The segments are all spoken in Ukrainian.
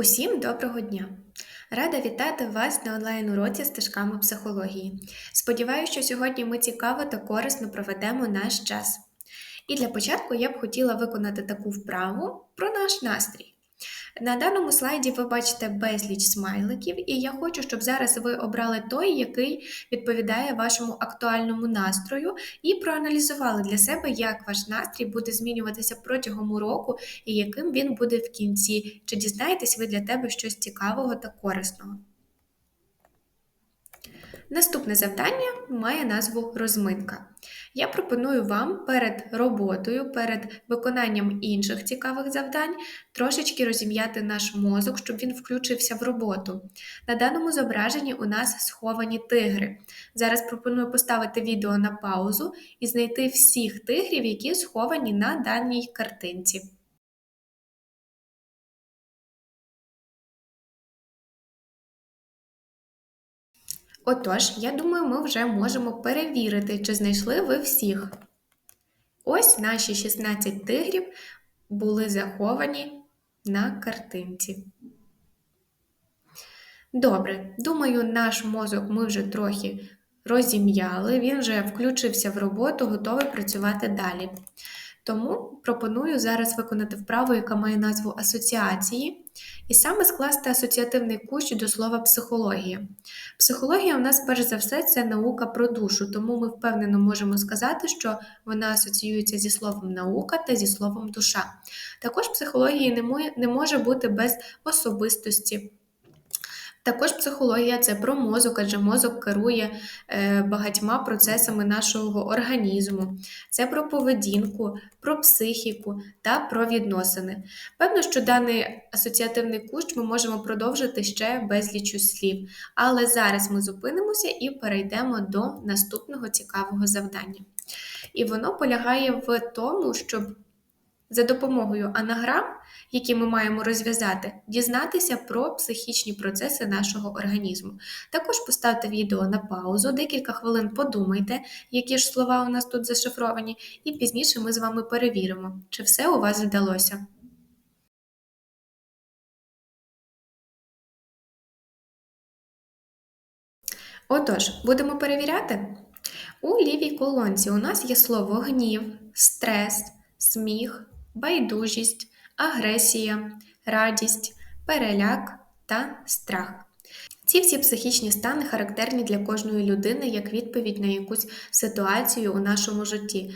Усім доброго дня! Рада вітати вас на онлайн-уроці стежками психології. Сподіваюся, що сьогодні ми цікаво та корисно проведемо наш час. І для початку я б хотіла виконати таку вправу про наш настрій. На даному слайді ви бачите безліч смайликів, і я хочу, щоб зараз ви обрали той, який відповідає вашому актуальному настрою, і проаналізували для себе, як ваш настрій буде змінюватися протягом уроку і яким він буде в кінці. Чи дізнаєтесь ви для тебе щось цікавого та корисного? Наступне завдання має назву розминка. Я пропоную вам перед роботою, перед виконанням інших цікавих завдань трошечки розім'яти наш мозок, щоб він включився в роботу. На даному зображенні у нас сховані тигри. Зараз пропоную поставити відео на паузу і знайти всіх тигрів, які сховані на даній картинці. Отож, я думаю, ми вже можемо перевірити, чи знайшли ви всіх. Ось наші 16 тигрів були заховані на картинці. Добре, думаю, наш мозок ми вже трохи розім'яли, він вже включився в роботу, готовий працювати далі. Тому пропоную зараз виконати вправу, яка має назву асоціації, і саме скласти асоціативний кущ до слова психологія. Психологія у нас, перш за все, це наука про душу, тому ми впевнено можемо сказати, що вона асоціюється зі словом наука та зі словом душа. Також психології не може бути без особистості. Також психологія це про мозок, адже мозок керує е, багатьма процесами нашого організму, це про поведінку, про психіку та про відносини. Певно, що даний асоціативний кущ ми можемо продовжити ще безлічу слів, але зараз ми зупинимося і перейдемо до наступного цікавого завдання. І воно полягає в тому, щоб за допомогою анаграм, які ми маємо розв'язати, дізнатися про психічні процеси нашого організму. Також поставте відео на паузу, декілька хвилин подумайте, які ж слова у нас тут зашифровані, і пізніше ми з вами перевіримо, чи все у вас вдалося. Отож, будемо перевіряти. У лівій колонці у нас є слово гнів, стрес, сміх, байдужість, агресія, радість, переляк та страх. Ці всі психічні стани характерні для кожної людини як відповідь на якусь ситуацію у нашому житті.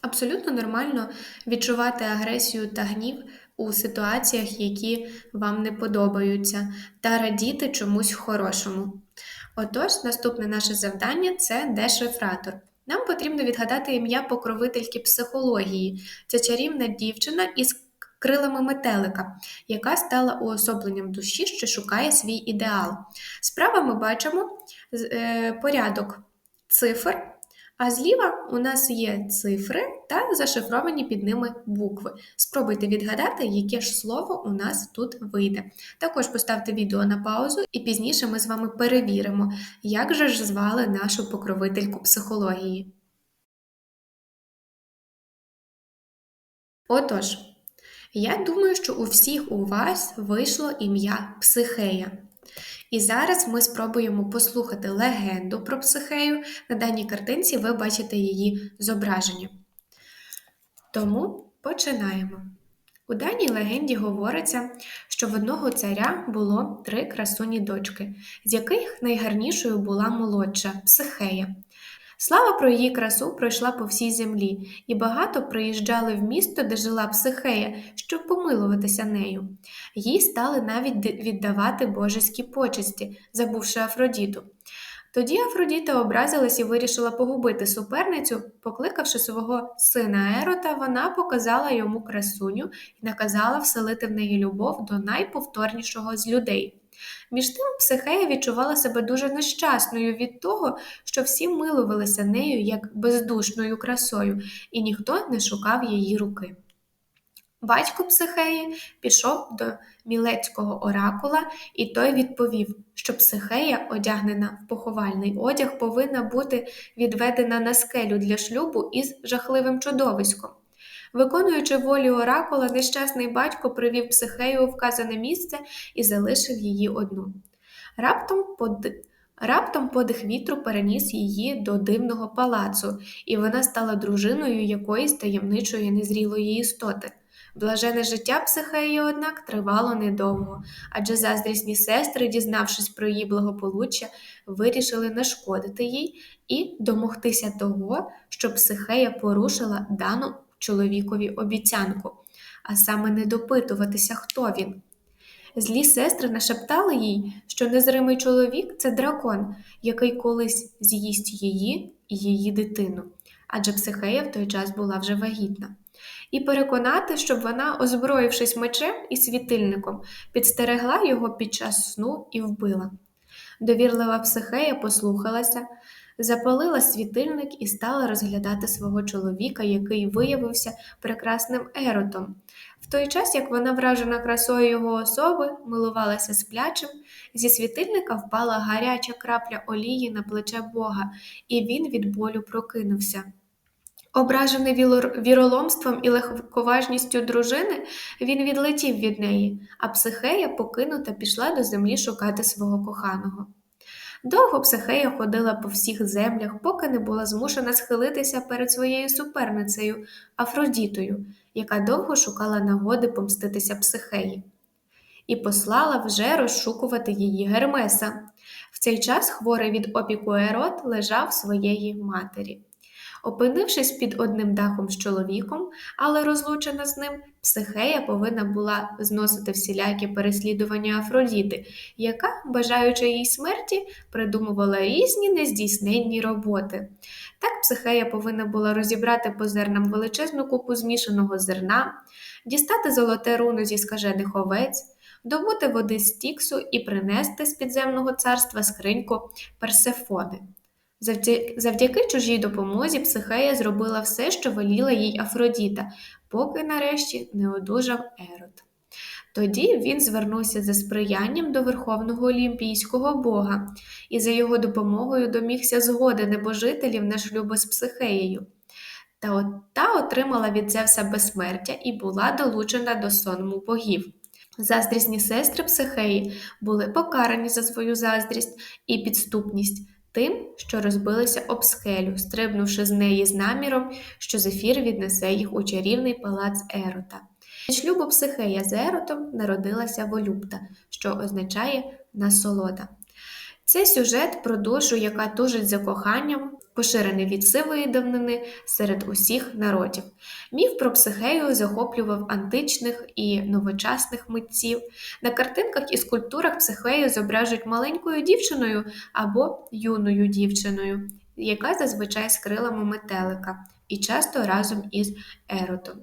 Абсолютно нормально відчувати агресію та гнів у ситуаціях, які вам не подобаються, та радіти чомусь хорошому. Отож, наступне наше завдання це дешифратор. Нам потрібно відгадати ім'я покровительки психології. Це чарівна дівчина із крилами метелика, яка стала уособленням душі, що шукає свій ідеал. Справа ми бачимо е, порядок цифр. А зліва у нас є цифри та зашифровані під ними букви. Спробуйте відгадати, яке ж слово у нас тут вийде. Також поставте відео на паузу, і пізніше ми з вами перевіримо, як же ж звали нашу покровительку психології. Отож, я думаю, що у всіх у вас вийшло ім'я Психея. І зараз ми спробуємо послухати легенду про психею. На даній картинці ви бачите її зображення. Тому починаємо. У даній легенді говориться, що в одного царя було три красуні дочки, з яких найгарнішою була молодша психея. Слава про її красу пройшла по всій землі, і багато приїжджали в місто, де жила психея, щоб помилуватися нею. Їй стали навіть віддавати божеські почесті, забувши Афродіту. Тоді Афродіта образилась і вирішила погубити суперницю, покликавши свого сина Ерота, вона показала йому красуню і наказала вселити в неї любов до найповторнішого з людей. Між тим Психея відчувала себе дуже нещасною від того, що всі милувалися нею як бездушною красою, і ніхто не шукав її руки. Батько Психеї пішов до мілецького оракула, і той відповів, що Психея, одягнена в поховальний одяг, повинна бути відведена на скелю для шлюбу із жахливим чудовиськом. Виконуючи волю оракула, нещасний батько привів психею у вказане місце і залишив її одну. Раптом под... Раптом подих вітру переніс її до дивного палацу, і вона стала дружиною якоїсь таємничої незрілої істоти. Блажене життя психеї, однак, тривало недовго, адже заздрісні сестри, дізнавшись про її благополуччя, вирішили нашкодити їй і домогтися того, що психея порушила дану чоловікові обіцянку, а саме не допитуватися, хто він. Злі сестри нашептали їй, що незримий чоловік це дракон, який колись з'їсть її і її дитину, адже психея в той час була вже вагітна. І переконати, щоб вона, озброївшись мечем і світильником, підстерегла його під час сну і вбила. Довірлива психея послухалася, запалила світильник і стала розглядати свого чоловіка, який виявився прекрасним еротом. В той час, як вона, вражена красою його особи, милувалася сплячим, зі світильника впала гаряча крапля олії на плече Бога, і він від болю прокинувся. Ображений віроломством і легковажністю дружини, він відлетів від неї, а психея, покинута, пішла до землі шукати свого коханого. Довго психея ходила по всіх землях, поки не була змушена схилитися перед своєю суперницею Афродітою, яка довго шукала нагоди помститися психеї, і послала вже розшукувати її Гермеса. В цей час хворий від опіку Ерот лежав своєї матері. Опинившись під одним дахом з чоловіком, але розлучена з ним, психея повинна була зносити всілякі переслідування Афродіти, яка, бажаючи їй смерті, придумувала різні нездійсненні роботи. Так психея повинна була розібрати по зернам величезну купу змішаного зерна, дістати золоте руно зі скажених овець. Добути води з Тіксу і принести з підземного царства скриньку Персефони. Завдя- Завдяки чужій допомозі Психея зробила все, що веліла їй Афродіта, поки нарешті не одужав Ерот. Тоді він звернувся за сприянням до Верховного Олімпійського бога і за його допомогою домігся згоди небожителів на шлюби з Психеєю. Та, от, та отримала від Зевса безсмертя і була долучена до сонму богів. Заздрісні сестри Психеї були покарані за свою заздрість і підступність тим, що розбилися об скелю, стрибнувши з неї з наміром, що зефір віднесе їх у чарівний палац Ерота. Від шлюбу Психея з Еротом народилася Волюпта, що означає насолода. Це сюжет про душу, яка тужить за коханням, поширений від сивої давнини серед усіх народів. Міф про психею захоплював античних і новочасних митців. На картинках і скульптурах психею зображують маленькою дівчиною або юною дівчиною, яка зазвичай з крилами метелика, і часто разом із еротом.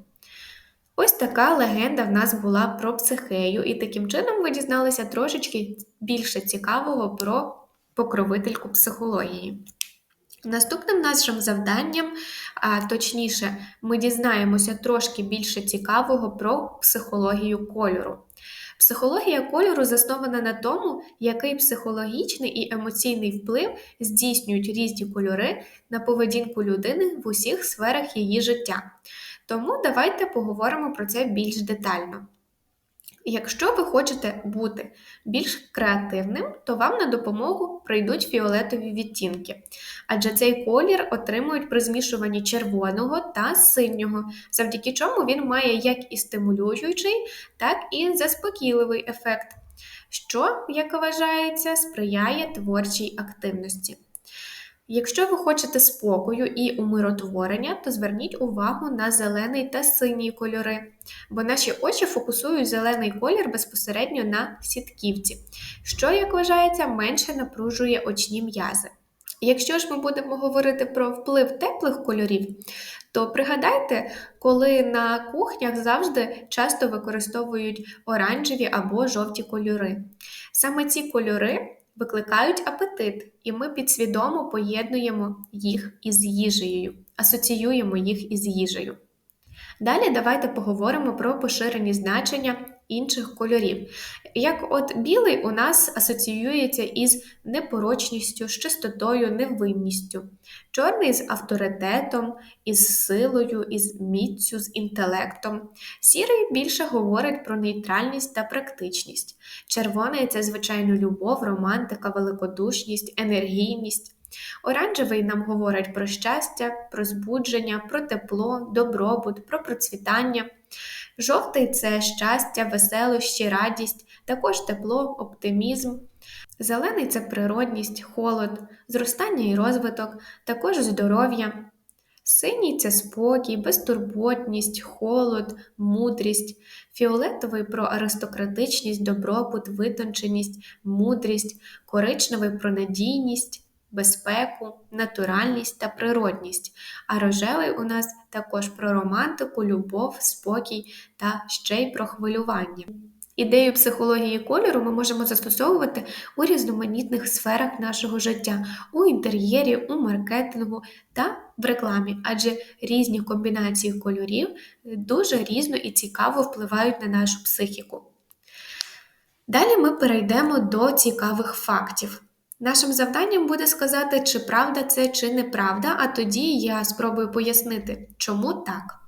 Ось така легенда в нас була про психею, і таким чином ви дізналися трошечки більше цікавого про покровительку психології. Наступним нашим завданням, а точніше, ми дізнаємося трошки більше цікавого про психологію кольору. Психологія кольору заснована на тому, який психологічний і емоційний вплив здійснюють різні кольори на поведінку людини в усіх сферах її життя. Тому давайте поговоримо про це більш детально. Якщо ви хочете бути більш креативним, то вам на допомогу прийдуть фіолетові відтінки, адже цей колір отримують при змішуванні червоного та синього, завдяки чому він має як і стимулюючий, так і заспокійливий ефект, що, як вважається, сприяє творчій активності. Якщо ви хочете спокою і умиротворення, то зверніть увагу на зелений та синій кольори, бо наші очі фокусують зелений колір безпосередньо на сітківці, що, як вважається, менше напружує очні м'язи. Якщо ж ми будемо говорити про вплив теплих кольорів, то пригадайте, коли на кухнях завжди часто використовують оранжеві або жовті кольори. Саме ці кольори викликають апетит, і ми підсвідомо поєднуємо їх із їжею, асоціюємо їх із їжею. Далі давайте поговоримо про поширені значення інших кольорів. Як от білий у нас асоціюється із непорочністю, з чистотою, невинністю. Чорний з авторитетом, із силою, із міцю, з інтелектом. Сірий більше говорить про нейтральність та практичність. Червоний це, звичайно, любов, романтика, великодушність, енергійність. Оранжевий нам говорить про щастя, про збудження, про тепло, добробут, про процвітання. Жовтий це щастя, веселощі, радість, також тепло, оптимізм. Зелений це природність, холод, зростання і розвиток, також здоров'я. Синій це спокій, безтурботність, холод, мудрість, фіолетовий про аристократичність, добробут, витонченість, мудрість, коричневий про надійність, безпеку, натуральність та природність, а рожевий у нас також про романтику, любов, спокій та ще й про хвилювання. Ідею психології кольору ми можемо застосовувати у різноманітних сферах нашого життя, у інтер'єрі, у маркетингу та в рекламі, адже різні комбінації кольорів дуже різно і цікаво впливають на нашу психіку. Далі ми перейдемо до цікавих фактів. Нашим завданням буде сказати, чи правда це, чи неправда, а тоді я спробую пояснити, чому так.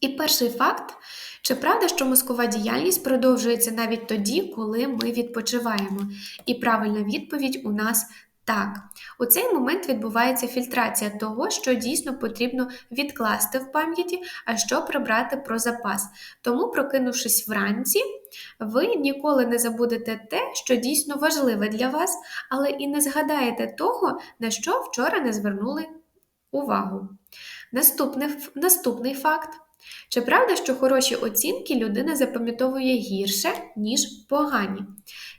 І перший факт: чи правда, що мозкова діяльність продовжується навіть тоді, коли ми відпочиваємо? І правильна відповідь у нас так. У цей момент відбувається фільтрація того, що дійсно потрібно відкласти в пам'яті, а що прибрати про запас. Тому, прокинувшись вранці, ви ніколи не забудете те, що дійсно важливе для вас, але і не згадаєте того, на що вчора не звернули увагу. Наступний, наступний факт. Чи правда, що хороші оцінки людина запам'ятовує гірше, ніж погані?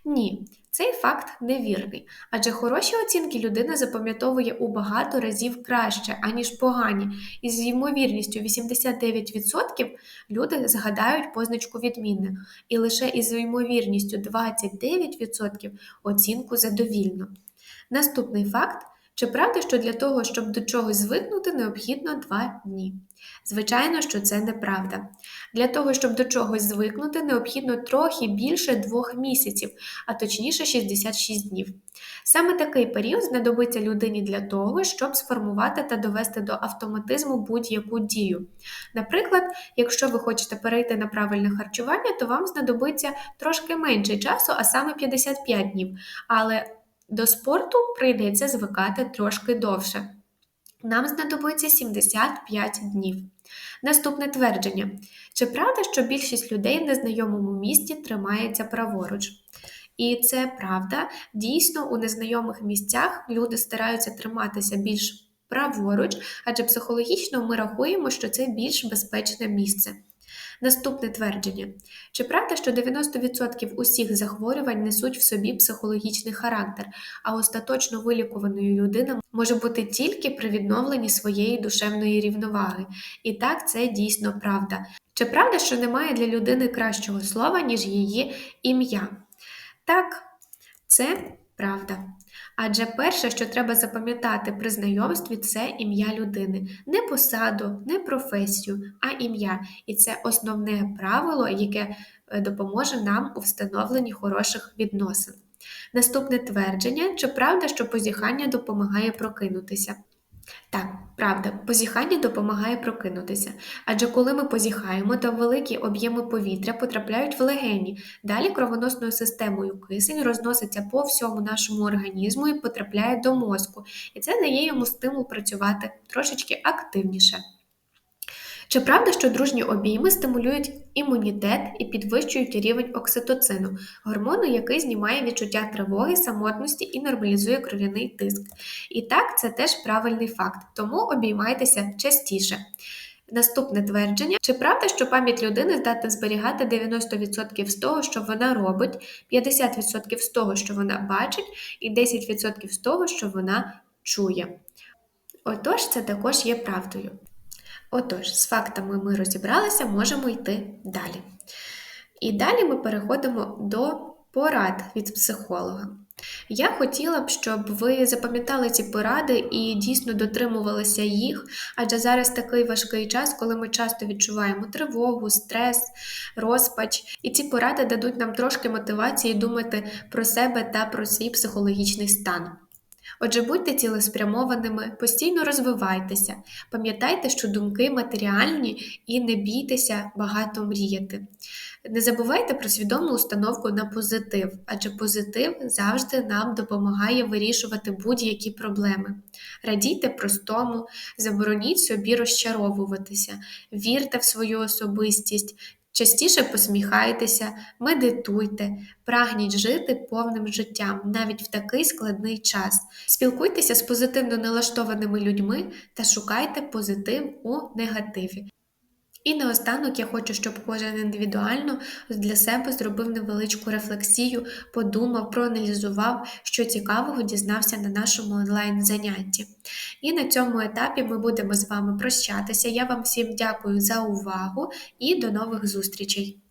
Ні, цей факт невірний, адже хороші оцінки людина запам'ятовує у багато разів краще, аніж погані, і з ймовірністю 89% люди згадають позначку відмінне, і лише із ймовірністю 29% оцінку задовільно. Наступний факт. Чи правда, що для того, щоб до чогось звикнути, необхідно 2 дні? Звичайно, що це неправда. Для того, щоб до чогось звикнути, необхідно трохи більше двох місяців, а точніше 66 днів. Саме такий період знадобиться людині для того, щоб сформувати та довести до автоматизму будь-яку дію. Наприклад, якщо ви хочете перейти на правильне харчування, то вам знадобиться трошки менше часу, а саме 55 днів. Але до спорту прийдеться звикати трошки довше. Нам знадобиться 75 днів. Наступне твердження. Чи правда, що більшість людей в незнайомому місті тримається праворуч? І це правда. Дійсно, у незнайомих місцях люди стараються триматися більш праворуч, адже психологічно ми рахуємо, що це більш безпечне місце. Наступне твердження. Чи правда, що 90% усіх захворювань несуть в собі психологічний характер, а остаточно вилікуваною людина може бути тільки при відновленні своєї душевної рівноваги? І так, це дійсно правда. Чи правда, що немає для людини кращого слова, ніж її ім'я? Так, це правда. Адже перше, що треба запам'ятати при знайомстві, це ім'я людини, не посаду, не професію, а ім'я. І це основне правило, яке е, допоможе нам у встановленні хороших відносин. Наступне твердження: чи правда, що позіхання допомагає прокинутися? Так, правда, позіхання допомагає прокинутися, адже коли ми позіхаємо, то великі об'єми повітря потрапляють в легені. Далі кровоносною системою кисень розноситься по всьому нашому організму і потрапляє до мозку, і це дає йому стимул працювати трошечки активніше. Чи правда, що дружні обійми стимулюють імунітет і підвищують рівень окситоцину, гормону, який знімає відчуття тривоги, самотності і нормалізує кров'яний тиск? І так, це теж правильний факт, тому обіймайтеся частіше. Наступне твердження: чи правда, що пам'ять людини здатна зберігати 90% з того, що вона робить, 50% з того, що вона бачить, і 10% з того, що вона чує? Отож, це також є правдою. Отож, з фактами ми розібралися, можемо йти далі. І далі ми переходимо до порад від психолога. Я хотіла б, щоб ви запам'ятали ці поради і дійсно дотримувалися їх, адже зараз такий важкий час, коли ми часто відчуваємо тривогу, стрес, розпач, і ці поради дадуть нам трошки мотивації думати про себе та про свій психологічний стан. Отже, будьте цілеспрямованими, постійно розвивайтеся, пам'ятайте, що думки матеріальні і не бійтеся багато мріяти. Не забувайте про свідому установку на позитив, адже позитив завжди нам допомагає вирішувати будь-які проблеми. Радійте простому, забороніть собі розчаровуватися, вірте в свою особистість. Частіше посміхайтеся, медитуйте, прагніть жити повним життям навіть в такий складний час. Спілкуйтеся з позитивно налаштованими людьми та шукайте позитив у негативі. І наостанок я хочу, щоб кожен індивідуально для себе зробив невеличку рефлексію, подумав, проаналізував, що цікавого дізнався на нашому онлайн-занятті. І на цьому етапі ми будемо з вами прощатися. Я вам всім дякую за увагу і до нових зустрічей!